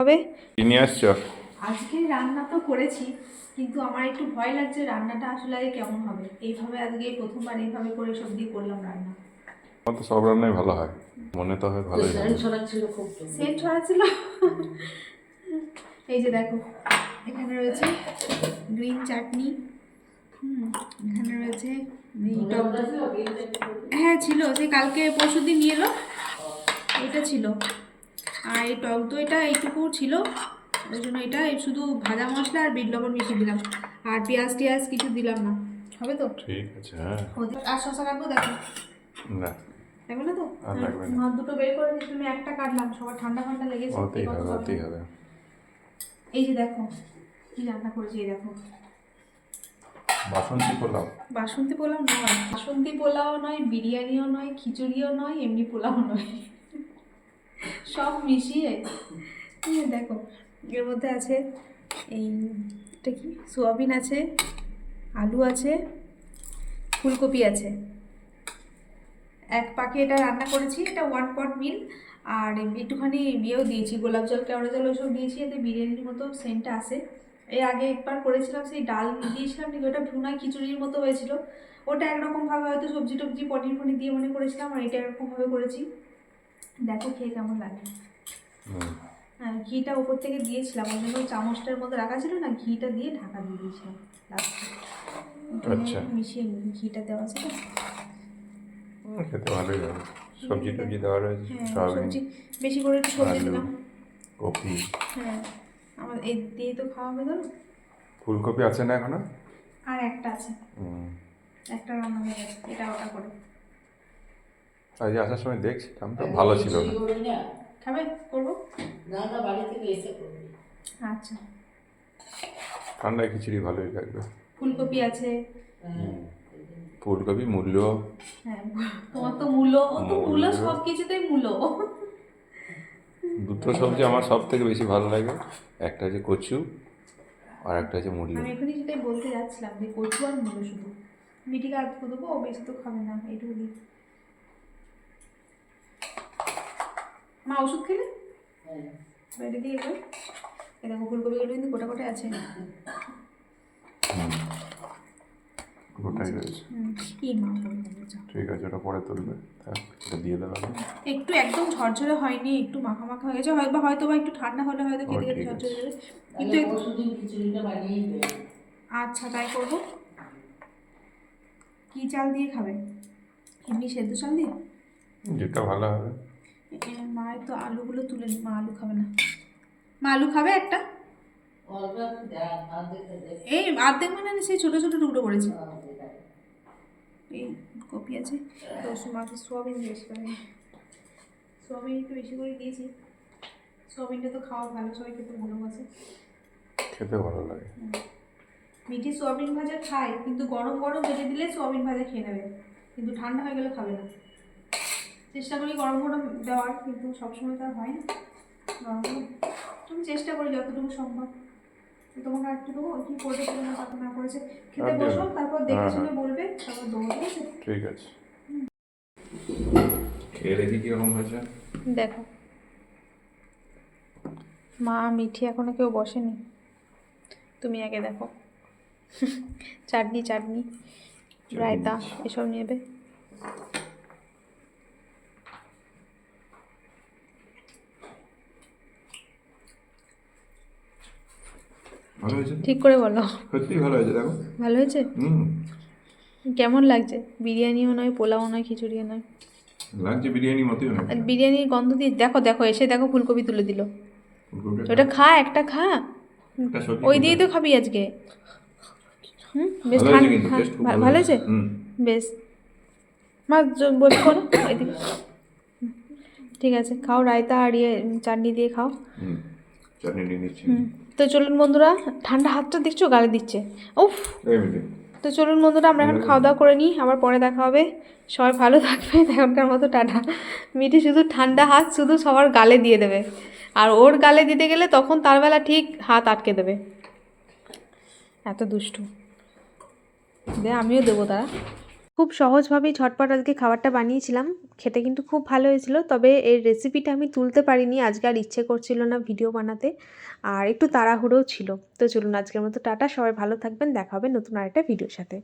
হবে? নিয়ে আসছো? আজকে রান্না তো করেছি কিন্তু আমার একটু ভয় লাগছে রান্নাটা আসলে আগে কেমন হবে। এইভাবে আজকে প্রথমবার এইভাবে করে সবজি করলাম রান্না। আমার তো সব রান্নাই ভালো হয়। মনে তো হয় ভালোই হবে সেন্ট ছড়াচ্ছিল এই যে দেখো এখানে রয়েছে গ্রিন চাটনি হুম এখানে রয়েছে। হ্যাঁ ছিল সেই কালকে পরশু দিন নিয়ে এলো এটা ছিল। আর এই টক দইটা এইটুকু ছিল। ওই জন্য এটা শুধু ভাজা মশলা আর বিট লবণ মিশিয়ে দিলাম। আর পেঁয়াজ টিয়াজ কিছু দিলাম না। হবে তো? ঠিক আছে হ্যাঁ। আর শশা কাটবো দেখো। না। লাগবে না তো। হ্যাঁ, দুটো বের করে দিচ্ছি, তুমি একটা কাটলাম। সবার ঠান্ডা ঠান্ডা লেগেছে। কত হবে? হতেই হবে। এই যে দেখো কি রান্না করেছি এই দেখো। বাসন্তী পোলাও। বাসন্তী পোলাও নয় বাসন্তী পোলাও নয় বিরিয়ানিও নয় খিচুড়িও নয় এমনি পোলাও নয়। সব মিশিয়ে। এই দেখো, এর মধ্যে আছে এই, এটা কি? সোয়াবিন আছে, আলু আছে, ফুলকপি আছে। এক পাকে এটা রান্না করেছি, এটা ওয়ান পট মিল আর একটুখানি ইয়েও দিয়েছি, গোলাপ জল, কেওড়া জল ওইসব দিয়েছি, এতে বিরিয়ানির মতো সেন্টটা আসে। এর আগে একবার করেছিলাম, সেই ডাল দিয়েছিলাম ঠিক ওটা ভুনায় খিচুড়ির মতো হয়েছিল। ওটা একরকমভাবে হয়তো সবজি টবজি পনির ফনির দিয়ে মনে করেছিলাম, আর এটা এরকমভাবে করেছি। দেখো খেয়ে কেমন লাগে। হ্যাঁ ঘিটা উপর থেকে দিয়েছিলাম ওই জন্য চামচটার মধ্যে রাখা ছিল না ঘিটা দিয়ে ঢাকা দিয়ে দিয়েছিলাম আচ্ছা। মিশিয়ে ঘিটা দেওয়া হুম, খেতে ভালোই হবে সবজি টবজি দেওয়া রয়েছে হ্যাঁ সবজি বেশি করে একটু সবজি দিলাম। কপি। হ্যাঁ আমার এই দিয়ে তো খাওয়া হবে ধরো। ফুলকপি আছে না এখনও? আর একটা আছে। একটা রান্না হয়ে গেছে এটা ওটা করে। আজ আসার সময় দেখছিলাম তো ভালো ছিল না। খাবে? করব? না না বাড়ি থেকে এসে করবি। আচ্ছা। ঠান্ডায় খিচুড়ি ভালোই লাগবে। ফুলকপি আছে। ফুলকপি মূল্য হ্যাঁ তোমার তো মূলো তো মূলো। মূলো। সব কিছুতেই মূলো। দুটো সবজি আমার সব থেকে বেশি ভালো লাগে। একটা হচ্ছে কচু আর একটা হচ্ছে মূল্য আমি এখনই সেটাই বলতে যাচ্ছিলাম যে কচু আর মূলো শুধু। মিটিকে আর দেবো ও বেশি তো খাবে না এইটুকু দিই মা ওষুধ খেলে? বাইরে দিয়ে এলো এ দেখো ফুলকপিগুলো কিন্তু গোটা গোটা আছে গোটাই রয়েছে। হুম, কি মা বলবে না, যাও। ঠিক আছে ওটা পরে তুলবে। এটা দিয়ে দেবে একটু একদম ঝরঝরে হয়নি একটু মাখা মাখা হয়ে গেছে হয়তো হয়তো বা একটু ঠান্ডা হলে হয়তো খেতে ও, খেতে ঝরঝরে যাবে কিন্তু আচ্ছা তাই করব। কি চাল দিয়ে খাবে? এমনি সেদ্ধ চাল দিয়ে? যেটা ভালো হবে। মায়ের তো আলুগুলো তুলে নি। মা আলু খাবে না। মা আলু খাবে একটা? এই অর্ধেক মানে সেই ছোটো ছোটো টুকরো করেছি। এই কপি আছে। তো মাকে সোয়াবিন দিয়েছি আমি সোয়াবিন একটু বেশি করে দিয়েছি। সোয়াবিনটা তো খাওয়া ভালো সবাই খেতে ভালোবাসে। খেতে ভালো লাগে। মিঠি সোয়াবিন ভাজা খায় কিন্তু গরম গরম ভেজে দিলে সোয়াবিন ভাজা খেয়ে নেবে। কিন্তু ঠান্ডা হয়ে গেলে খাবে না। চেষ্টা করি গরম গরম দেওয়ার কিন্তু সবসময় তো আর হয় না। গরম গরম। আমি চেষ্টা করি যতটুকু সম্ভব। তোমাকে আর একটু দেবো কি করবে কি না কথা না করেছে। খেতে বসো তারপর দেখে হ্যাঁ, শুনে বলবে তারপর দেবো ঠিক আছে? ঠিক আছে। খেয়ে দেখি কীরকম হয়েছে। দেখো। মা মিঠি এখনও কেউ বসেনি। তুমি আগে দেখো। চাটনি চাটনি। রায়তা এসব নেবে। ভালো হয়েছে? ঠিক করে বলো। সত্যি ভালো হয়েছে দেখো। ভালো হয়েছে? হুম। কেমন লাগছে? বিরিয়ানিও নয় পোলাও নয় খিচুড়িও নয়। লাগছে বিরিয়ানি মতোই না আর বিরিয়ানির গন্ধ দিয়ে দেখো দেখো এসে দেখো ফুলকপি তুলে দিল। ওটা খা। একটা খা। ওই দিয়েই তো খাবি আজকে। হুম? বেশ কিন্তু হ্যাঁ, ভালো হয়েছে? বেশ। মা বসে করো এদিকে। ঠিক আছে খাও রায়তা আর ইয়ে চাটনি দিয়ে খাও। চাটনি নিয়ে নিচ্ছি তো চলুন বন্ধুরা ঠান্ডা হাতটা দেখছ গালে দিচ্ছে। উফ! তো চলুন বন্ধুরা আমরা এখন খাওয়া দাওয়া করে নিই আবার পরে দেখা হবে। সবাই ভালো থাকবে এখনকার মতো টাটা। মিঠি শুধু ঠান্ডা হাত শুধু সবার গালে দিয়ে দেবে। আর ওর গালে দিতে গেলে তখন তার বেলা ঠিক হাত আটকে দেবে। এত দুষ্টু। দে আমিও দেবো তারা। খুব সহজভাবেই ঝটপট আজকে খাবারটা বানিয়েছিলাম। খেতে কিন্তু খুব ভালো হয়েছিল, তবে এর রেসিপিটা আমি তুলতে পারিনি। আজকে আর ইচ্ছে করছিল না ভিডিও বানাতে, আর একটু তাড়াহুড়োও ছিল। তো চলুন আজকের মতো টাটা, সবাই ভালো থাকবেন, দেখা হবে নতুন আরেকটা ভিডিওর সাথে।